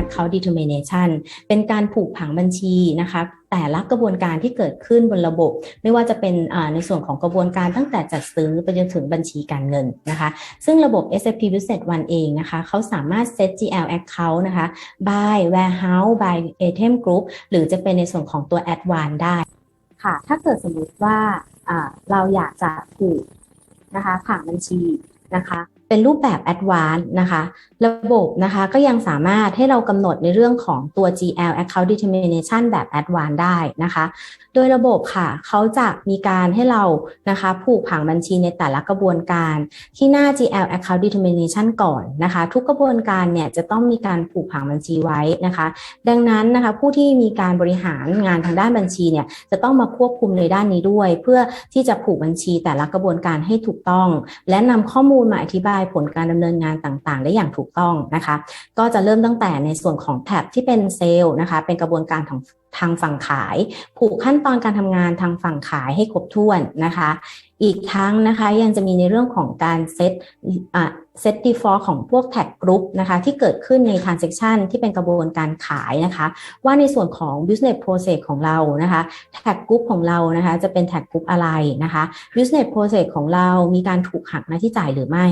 account determination เป็นการผูกผังบัญชีนะคะแต่ละกระบวนการที่เกิดขึ้นบนระบบ ไม่ว่าจะเป็นในส่วนของกระบวนการตั้งแต่จัดซื้อไปจนถึงบัญชีการเงินนะคะ ซึ่งระบบ SAP Business One เองนะคะเขาสามารถ set GL account นะคะ by warehouse by item group หรือจะเป็นในส่วนของตัว Advance ได้ค่ะ ถ้าเกิดสมมติว่าเราอยากจะผูกนะคะผังบัญชีนะคะ เป็นรูปแบบ Advanced นะคะ ระบบนะคะก็ยังสามารถให้เรากำหนดในเรื่องของตัว GL Account Determination แบบ Advanced ได้นะคะ โดยระบบค่ะเขาจะมีการให้เรานะคะผูกผังบัญชีในแต่ละกระบวนการ ที่หน้า GL Account Determination ก่อนนะคะ ทุกกระบวนการเนี่ยจะต้องมีการผูกผังบัญชีไว้นะคะ ดังนั้นนะคะผู้ที่มีการบริหารงานทางด้านบัญชีเนี่ยจะต้องมาควบคุมในด้านนี้ด้วย เพื่อที่จะผูกบัญชีแต่ละกระบวนการให้ถูกต้อง และนำข้อมูลมาอธิบายผลการดำเนินงานต่างๆ ได้อย่างถูกต้องนะคะ ก็จะเริ่มตั้งแต่ในส่วนของแท็บที่เป็นเซลล์นะคะ เป็นกระบวนการของทางฝั่งขาย ผูกขั้นตอนการทำงานทางฝั่งขายให้ครบถ้วนนะคะ อีกทั้งนะคะยังจะมีในเรื่องของการเซตเซตดีฟอลของพวกแท็กกรุ๊ปนะคะที่เกิดขึ้นใน transaction ที่เป็นกระบวนการขายนะคะ ว่าในส่วนของ business process ของเรานะคะแท็กกรุ๊ปของเรานะคะจะเป็นแท็กกรุ๊ปอะไรนะคะ business process ของเรามีการถูกหักหน้าที่จ่ายหรือไม่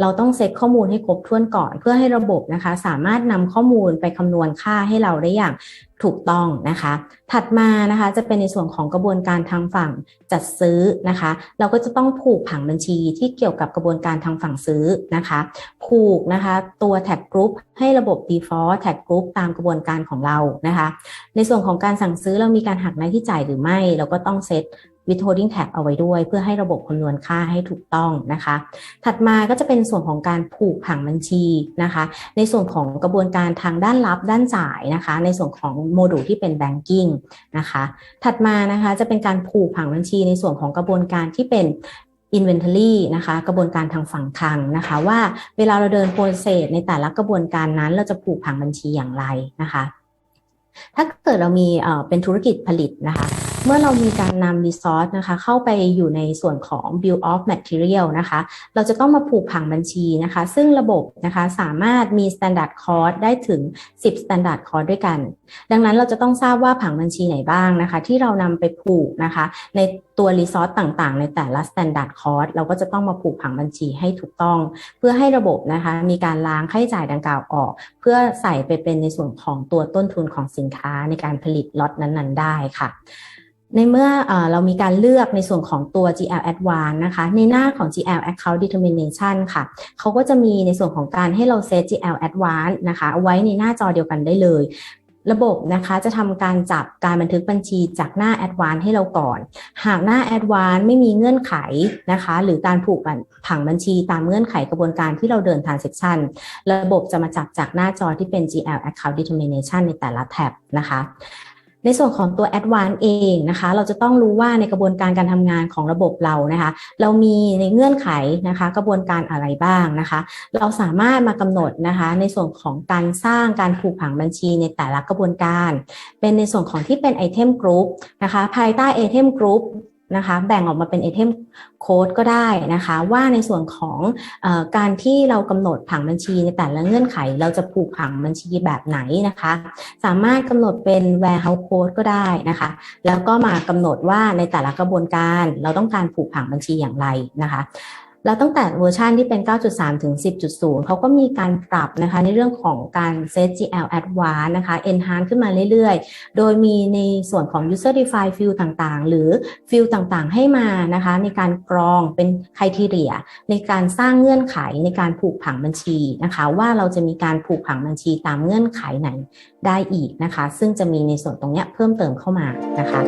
เราต้องเซตข้อมูลให้ครบถ้วนก่อน เพื่อให้ระบบนะคะสามารถนำข้อมูลไปคำนวณค่าให้เราได้อย่าง ถูกต้องนะคะ ถัดมานะคะจะเป็นในส่วนของกระบวนการทางฝั่งจัดซื้อนะคะ เราก็จะต้องผูกผังบัญชีที่เกี่ยวกับกระบวนการทางฝั่งซื้อนะคะ ผูกนะคะตัวแท็กกรุ๊ปให้ระบบ default แท็กกรุ๊ปตามกระบวนการของเรานะคะ ในส่วนของการสั่งซื้อเรามีการหักหน้าที่จ่ายหรือไม่ เราก็ต้องเซต withholding tab เอาไว้ด้วย เพื่อให้ระบบคำนวณค่าให้ถูกต้องนะคะ ถัดมาก็จะเป็นส่วนของการผูกผังบัญชีนะคะ ในส่วนของกระบวนการทางด้านรับด้านจ่ายนะคะ ในส่วนของโมดูลที่เป็น banking นะคะ ถัดมานะคะจะเป็นการผูกผังบัญชีในส่วนของกระบวนการที่เป็น inventory นะคะ กระบวนการทางฝั่งคลังนะคะ ว่าเวลาเราเดินโปรเซสในแต่ละกระบวนการนั้น เราจะผูกผังบัญชีอย่างไรนะคะ ถ้าเกิดเรามีเป็นธุรกิจผลิตนะคะ เมื่อเรามีการนำ resource นะคะเข้าไปอยู่ในส่วนของ build of material นะคะ เราจะต้องมาผูกผังบัญชีนะคะ ซึ่งระบบนะคะสามารถมี standard cost ได้ถึง 10 standard cost ด้วยกัน ดังนั้นเราจะต้องทราบว่าผังบัญชีไหนบ้างนะคะ ที่เรานำไปผูกนะคะ ในตัว resource ต่างๆ ในแต่ละ standard cost เราก็จะต้องมาผูกผังบัญชีให้ถูกต้อง เพื่อให้ระบบนะคะมีการล้างค่าใช้จ่ายดังกล่าวออก เพื่อใส่ไปเป็นในส่วนของตัวต้นทุนของสินค้าในการผลิตล็อตนั้น ๆ ได้ค่ะ ในเมื่ออเรามีการเลือกในส่วนของตัว GL Advanced นะคะ ในหน้าของ GL Account Determination ค่ะ เขาก็จะมีในส่วนของการให้เราเซต GL Advanced นะคะ ไว้ในหน้าจอเดียวกันได้เลยระบบนะคะจะทำการจับการบันทึกบัญชีจากหน้า Advanced ให้เราก่อน หากหน้า Advanced ไม่มีเงื่อนไขนะคะ หรือการผูกผังบัญชีตามเงื่อนไขกระบวนการที่เราเดิน transaction ระบบจะมาจับจากหน้าจอที่เป็น GL Account Determination ในแต่ละแท็บนะคะ ในส่วนของตัว Advan เองนะคะ เราจะต้องรู้ว่าในกระบวนการการทำงานของระบบเรานะคะ เรามีในเงื่อนไขนะคะ กระบวนการอะไรบ้างนะคะ เราสามารถมากำหนดนะคะ ในส่วนของการสร้างการผูกผังบัญชีในแต่ละกระบวนการ เป็นในส่วนของที่เป็นไอเทมกรุ๊ปนะคะ ภายใต้ไอเทมกรุ๊ป นะคะแบ่งออกมาเป็นไอเทมโค้ดก็ได้นะคะ ว่าในส่วนของอการที่เรากำหนดผังบัญชีในแต่ละเงื่อนไข เราจะผูกผังบัญชีแบบไหนนะคะ สามารถกำหนดเป็น warehouse code ก็ได้นะคะ แล้วก็มากำหนดว่าในแต่ละกระบวนการ เราต้องการผูกผังบัญชีอย่างไรนะคะ แล้วตั้งแต่เวอร์ชันที่เป็น 9.3 ถึง 10.0 เขาก็มีการปรับนะคะในเรื่องของการ set GL Advanced นะคะ enhance ขึ้นมาเรื่อยๆ โดยมีในส่วนของ user defined field ต่างๆ หรือ field ต่างๆ ให้มานะคะในการกรองเป็น criteria ในการสร้างเงื่อนไขในการผูกผังบัญชีนะคะ ว่าเราจะมีการผูกผังบัญชีตามเงื่อนไขไหนได้อีกนะคะ ซึ่งจะมีในส่วนตรงนี้เพิ่มเติมเข้ามานะคะ